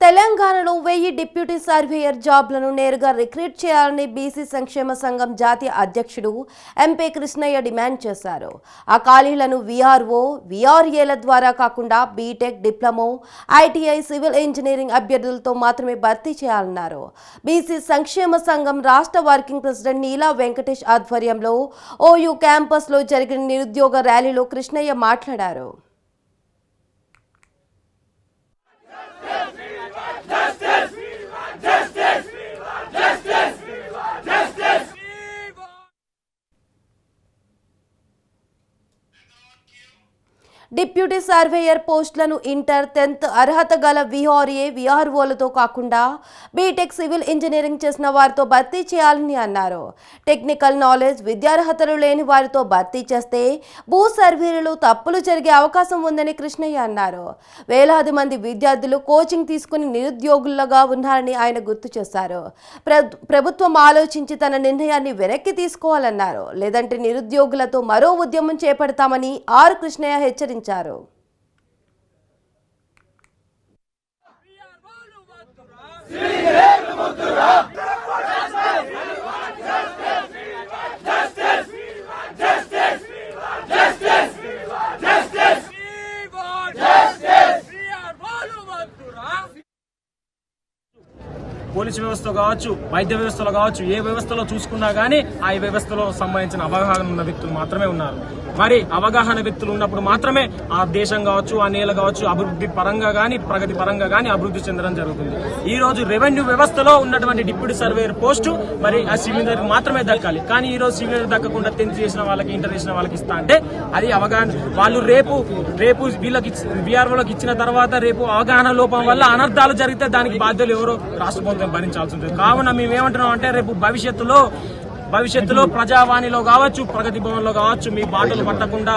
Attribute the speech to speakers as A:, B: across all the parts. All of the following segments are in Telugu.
A: తెలంగాణలో వెయ్యి డిప్యూటీ సర్వేయర్ జాబ్లను నేరుగా రిక్రూట్ చేయాలని బీసీ సంక్షేమ సంఘం జాతీయ అధ్యక్షుడు ఎంపీ కృష్ణయ్య డిమాండ్ చేశారు. ఆ ఖాళీలను వీఆర్ఓ వీఆర్ఏల ద్వారా కాకుండా BTech diploma ITI civil engineering అభ్యర్థులతో మాత్రమే భర్తీ చేయాలన్నారు. బీసీ సంక్షేమ సంఘం రాష్ట్ర వర్కింగ్ ప్రెసిడెంట్ నీలా వెంకటేష్ ఆధ్వర్యంలో ఓయూ క్యాంపస్లో జరిగిన నిరుద్యోగ ర్యాలీలో కృష్ణయ్య మాట్లాడారు. డిప్యూటీ సర్వేయర్ పోస్టులను ఇంటర్ టెన్త్ అర్హత గల విఆర్ఏ విఆర్ఓలతో కాకుండా బీటెక్ సివిల్ ఇంజనీరింగ్ చేసిన వారితో భర్తీ చేయాలని అన్నారు. టెక్నికల్ నాలెడ్జ్ విద్యార్హతలు లేని వారితో భర్తీ చేస్తే భూ సర్వేలు తప్పులు జరిగే అవకాశం ఉందని కృష్ణయ్య అన్నారు. వేలాది మంది విద్యార్థులు కోచింగ్ తీసుకుని నిరుద్యోగులుగా ఉన్నారని ఆయన గుర్తు చేశారు. ప్రభుత్వం ఆలోచించి తన నిర్ణయాన్ని వెనక్కి తీసుకోవాలన్నారు. లేదంటే నిరుద్యోగులతో మరో ఉద్యమం చేపడతామని ఆర్ కృష్ణయ్య హెచ్చరించారు.
B: పోలీసు వ్యవస్థ కావచ్చు వైద్య వ్యవస్థలో కావచ్చు ఏ వ్యవస్థలో చూసుకున్నా కానీ ఆ వ్యవస్థలో సంబంధించిన అవగాహన ఉన్న వ్యక్తులు మాత్రమే ఉన్నారు. మరి అవగాహన వ్యక్తులు ఉన్నప్పుడు మాత్రమే ఆ దేశం కావచ్చు ఆ నేల కావచ్చు అభివృద్ధి పరంగా కానీ ప్రగతి పరంగా కానీ అభివృద్ధి చెందడం జరుగుతుంది. ఈ రోజు రెవెన్యూ వ్యవస్థలో ఉన్నటువంటి డిప్యూటీ సర్వేయర్ పోస్టు మరి ఆ సివిల్ మాత్రమే దక్కాలి. కానీ ఈ రోజు సివిల్ దక్కకుండా టెన్త్ చేసిన వాళ్ళకి ఇంటర్ చేసిన వాళ్ళకి ఇస్తా అంటే అది అవగాహన వాళ్ళు రేపు రేపు వీళ్ళకి బీఆర్ఓలకు ఇచ్చిన తర్వాత రేపు అవగాహన లోపం వల్ల అనర్థాలు జరిగితే దానికి బాధ్యతలు ఎవరో రాష్ట్ర ప్రభుత్వం భరించాల్సి ఉంటుంది. కావున మేము ఏమంటున్నాం అంటే రేపు భవిష్యత్తులో భవిష్యత్తులో ప్రజావాణిలో కావచ్చు ప్రగతి భవన్లో కావచ్చు మీ బాటలు పట్టకుండా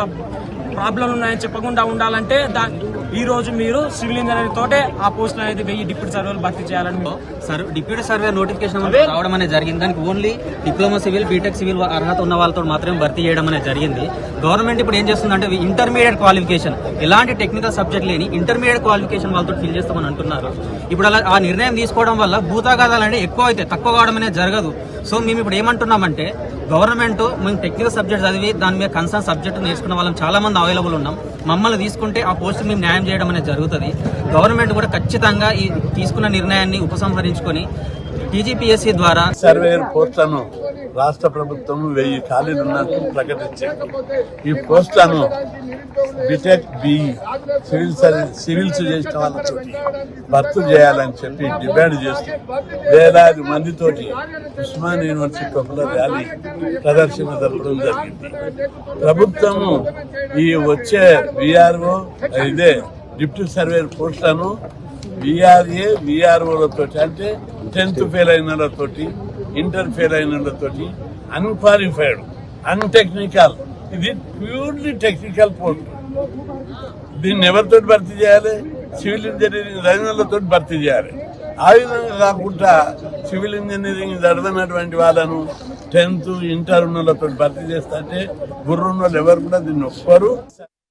B: ప్రాబ్లం ఉన్నాయని చెప్పకుండా ఉండాలంటే దా ఈ రోజు మీరు సివిల్ ఇంజనీరింగ్ తోటే ఆ పోస్టులు అనేది వెయ్యి డిప్యూటీ సర్వేలు భర్తీ చేయాలని
C: సర్ డిప్యూటీ సర్వే నోటిఫికేషన్ రావడం అనేది జరిగింది. దానికి only diploma civil BTech civil అర్హత ఉన్న వాళ్ళతో మాత్రమే భర్తీ చేయడం అనేది జరిగింది. గవర్నమెంట్ ఇప్పుడు ఏం చేస్తుందంటే ఇంటర్మీడియట్ క్వాలిఫికేషన్ ఎలాంటి టెక్నికల్ సబ్జెక్ట్ లేని ఇంటర్మీడియట్ క్వాలిఫికేషన్ వాళ్ళతో ఫిల్ చేస్తామని అంటున్నారు. ఇప్పుడు అలా ఆ నిర్ణయం తీసుకోవడం వల్ల భూతాగాదాలు అనేవి ఎక్కువ అయితే తక్కువ కావడం అనేది జరగదు. సో మేము ఇప్పుడు ఏమంటున్నామంటే గవర్నమెంట్ మేము టెక్నికల్ సబ్జెక్ట్ చదివి దాని మీద కన్సర్న్ సబ్జెక్ట్ నేర్చుకున్న వాళ్ళం చాలా మంది అవైలబుల్ ఉన్నాం. మమ్మల్ని తీసుకుంటే ఆ పోస్ట్ మేము న్యాయం చేయడం అనేది జరుగుతుంది. గవర్నమెంట్ కూడా ఖచ్చితంగా ఈ తీసుకున్న నిర్ణయాన్ని ఉపసంహరించుకొని టీజీపీఎస్సీ ద్వారా
D: సర్వేయర్ పోస్టులను రాష్ట్ర ప్రభుత్వం వెయ్యి ఖాళీలు ఉన్నట్టు ప్రకటించింది. ఈ పోస్టులను బిటెక్ బిఈ సివిల్ సివిల్స్ చేసిన వాళ్ళతో భర్తీ చేయాలని చెప్పి డిమాండ్ చేస్తూ వేలాది మందితోటి ఉస్మాన్ యూనివర్సిటీ లోపల ర్యాలీ ప్రదర్శన జరపడం జరిగింది. ప్రభుత్వము ఈ వచ్చే విఆర్ఓ ఇదే డిప్యూటీ సర్వేర్ పోస్టులను బీఆర్ఏ బీఆర్ఓలతో అంటే టెన్త్ ఫెయిల్ అయిన వాళ్ళతోటి ఇంటర్ఫేర్ అయినతో అన్క్వాలిఫైడ్ అన్టెక్నికల్ ఇది ప్యూర్లీ టెక్నికల్ పోస్ట్ దీన్ని ఎవరితో భర్తీ చేయాలి? సివిల్ ఇంజనీరింగ్ చదివినతో భర్తీ చేయాలి. ఆ విధంగా కాకుండా సివిల్ ఇంజనీరింగ్ చదవనటువంటి వాళ్ళను టెన్త్ ఇంటర్ ఉన్న భర్తీ చేస్తా అంటే గుర్రున్న వాళ్ళు ఎవరు కూడా దీన్ని ఒప్పరు